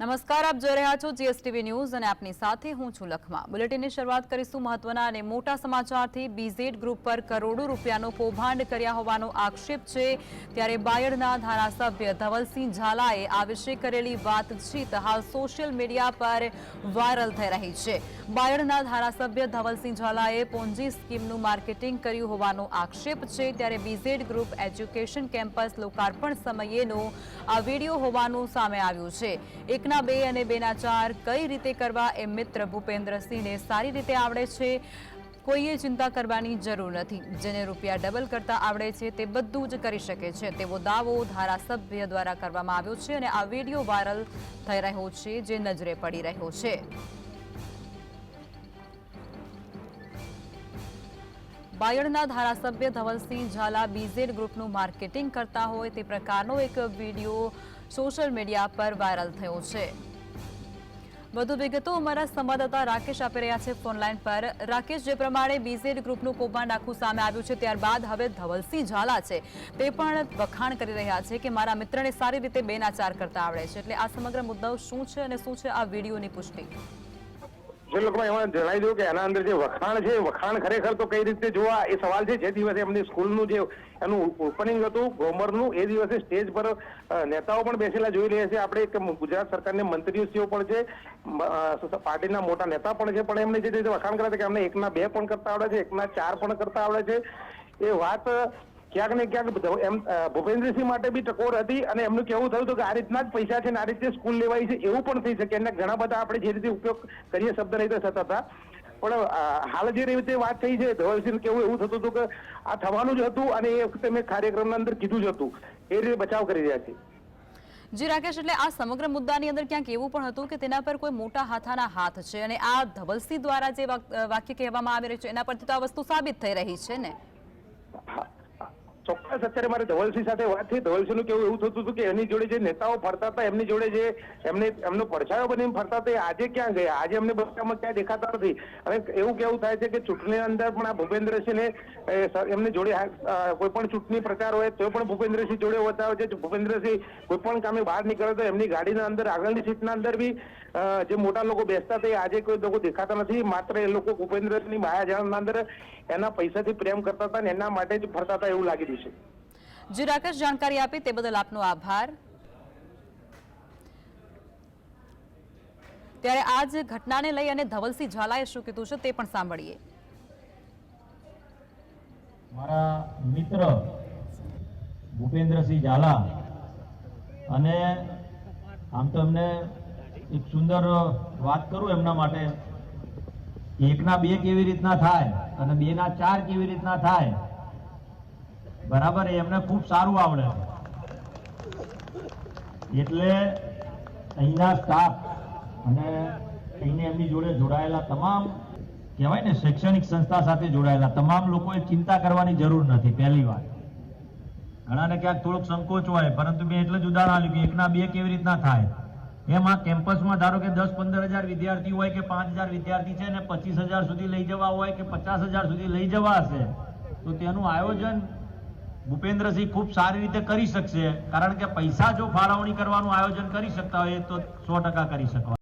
નમસ્કાર, આપ જોઈ રહ્યા છો જીએસટીવી ન્યૂઝ અને આપની સાથે હું છું લખમા. બુલેટિનની શરૂઆત કરીશું મહત્વના અને મોટા સમાચારથી. બીઝેડ ગ્રુપ પર કરોડો રૂપિયાનો કૌભાંડ કર્યા હોવાનો આક્ષેપ છે. ત્યારે બાયડના ધારાસભ્ય ધવલસિંહ ઝાલાએ આ વિશે કરેલી વાતચીત હાલ સોશિયલ મીડિયા પર વાયરલ થઈ રહી છે. બાયડના ધારાસભ્ય ધવલસિંહ ઝાલાએ પોન્જી સ્કીમનું માર્કેટિંગ કર્યું હોવાનો આક્ષેપ છે. ત્યારે બીઝેડ ગ્રુપ એજ્યુકેશન કેમ્પસ લોકાર્પણ સમયેનો આ વીડિયો હોવાનું સામે આવ્યું છે. એકના બે અને બેના ચાર કઈ રીતે કરવા એ મિત્ર ભૂપેન્દ્રસિંહને સારી રીતે આવડે છે, કોઈએ ચિંતા કરવાની જરૂર નથી. જેને રૂપિયા ડબલ કરતા આવડે છે, તે બધું જ કરી શકે છે. તેવો દાવો ધારાસભ્ય દ્વારા કરવામાં આવ્યો છે અને આ વીડિયો વાયરલ થઈ રહ્યો છે, જે નજરે પડી રહ્યો છે. બાયડના ધારાસભ્ય ધવલસિંહ ઝાલા બીઝેડ ગ્રુપનું માર્કેટિંગ કરતા હોય તે પ્રકારનો એક વીડિયો સોશિયલ મીડિયા પર વાયરલ થયો છે. વધુ વિગતો અમારા સંવાદદાતા રાકેશ આપી રહ્યા છે ફોનલાઈન પર. રાકેશ, જે પ્રમાણે બીઝેડ ગ્રુપનું કૌભાંડ આખું સામે આવ્યું છે, ત્યારબાદ હવે ધવલસિંહ ઝાલા છે. તે પણ વખાણ કરી રહ્યા છે કે મારા મિત્રને સારી રીતે બેનાચાર કરતા આવડે છે. એટલે આ સમગ્ર મુદ્દાઓ શું છે અને શું છે આ વિડીયોની પુષ્ટિ? જે લોકોમાં એમાં જણાવી દઉં કે એના અંદર જે વખાણ છે, વખાણ ખરેખર તો કઈ રીતે જોવા, એ સવાલ છે. જે દિવસે એમની સ્કૂલનું જે એનું ઓપનિંગ હતું ગોમરનું એ દિવસે સ્ટેજ પર નેતાઓ પણ બેસેલા જોઈ રહ્યા છે. આપણે એક ગુજરાત સરકારની મંત્રીશ્રીઓ પણ છે. પાર્ટીના મોટા નેતા પણ છે. પણ એમને જે રીતે વખાણ કર્યા કે અમને એકના બે પણ કરતા આવડે છે, એકના ચાર પણ કરતા આવડે છે. એ વાત ક્યાંક ને ક્યાંક એમ ભૂપેન્દ્રસિંહ માટે બી ટકોર હતી અને એમનું કેવું થયું હતું કે આ રીતના જ પૈસા છે ને આ રીતે સ્કૂલ લેવાય છે એવું પણ થઈ શકે. એના ઘણા બધા આપણે જે રીતે ઉપયોગ કરીએ શબ્દ રીતે થતા હતા. પણ હાલ જે રીતે વાત થઈ છે ધવલસિંહ કેવું એવું થતું હતું કે આ થવાનું જ હતું અને એ વખતે મેં કાર્યક્રમના અંદર કીધું જ હતું. એ રીતે બચાવ કરી રહ્યા છે. જી, રાકેશ, એટલે આ સમગ્ર મુદ્દાની અંદર ક્યાંક એવું પણ હતું કે તેના પર કોઈ મોટા હાથાના હાથ છે અને આ ધવલસિંહ દ્વારા જે વાક્ય કહેવામાં આવી રહ્યું છે, એના પરથી તો આ વસ્તુ સાબિત થઈ રહી છે ને? ચોક્કસ અત્યારે મારે ધવલસિંહ સાથે વાત થઈ. ધવલસિંહનું કેવું એવું થતું હતું કે એની જોડે જે નેતાઓ ફરતા હતા, એમની જોડે જે એમને, એમનો પડછાયો બનીને ફરતા હતા આજે ક્યાં ગયા? આજે અમને બધામાં ક્યાંય દેખાતા નથી. અને એવું કેવું થાય છે કે ચૂંટણીની અંદર પણ આ ભૂપેન્દ્રસિંહને એમને એમની જોડે કોઈ પણ ચૂંટણી પ્રચાર હોય, તો પણ ભૂપેન્દ્રસિંહ જોડે હોય છે. ભૂપેન્દ્રસિંહ કોઈ પણ કામે બહાર નીકળે તો એમની ગાડીના અંદર, આગળની સીટના અંદર બી જે મોટા લોકો બેસતા હતા આજે કોઈ લોકો દેખાતા નથી. માત્ર એ લોકો ભૂપેન્દ્રસિંહની માયાજાળના અંદર એના પૈસાથી પ્રેમ કરતા હતા ને એના માટે જ ફરતા હતા એવું લાગી રહ્યું છે. જી રાકેશ જાણકારી આપી તે બદલ આપનો આભાર. ત્યારે આ જ ઘટનાને લઈ અને ધવલસિંહ ઝાલાએ શું કીધું છે તે પણ સાંભળીએ. મારા મિત્ર ભૂપેન્દ્રસિંહ ઝાલા અને આમ તો એમને એક સુંદર વાત કરું એમના માટે. એકના બે કેવી રીતના થાય અને બે ના ચાર કેવી રીતના થાય? બરાબર એમને ખૂબ સારું આવડે. એટલે અહીંના સ્ટાફ અને અહીંને એમની જોડે જોડાયેલા તમામ, કહેવાય ને, શૈક્ષણિક સંસ્થા સાથે જોડાયેલા તમામ લોકોએ ચિંતા કરવાની જરૂર નથી, પહેલી વાત. ઘણાને ક્યાંક થોડોક સંકોચ હોય, પરંતુ મેં એટલે જ ઉદાહરણ આપ્યું કે એકના બે કેવી રીતના થાય? એમ કેમ્પસમાં ધારો કે દસ પંદર હજાર વિદ્યાર્થી હોય કે પાંચ હજાર વિદ્યાર્થી છે ને પચીસ હજાર સુધી લઈ જવા હોય કે પચાસ હજાર સુધી લઈ જવા હશે, તો તેનું આયોજન ભૂપેન્દ્રસિંહ ખૂબ સારી રીતે કરી શકશે. કારણ કે પૈસા જો ફાળવણી કરવાનું આયોજન કરી શકતા હોય તો સો ટકા કરી શકવા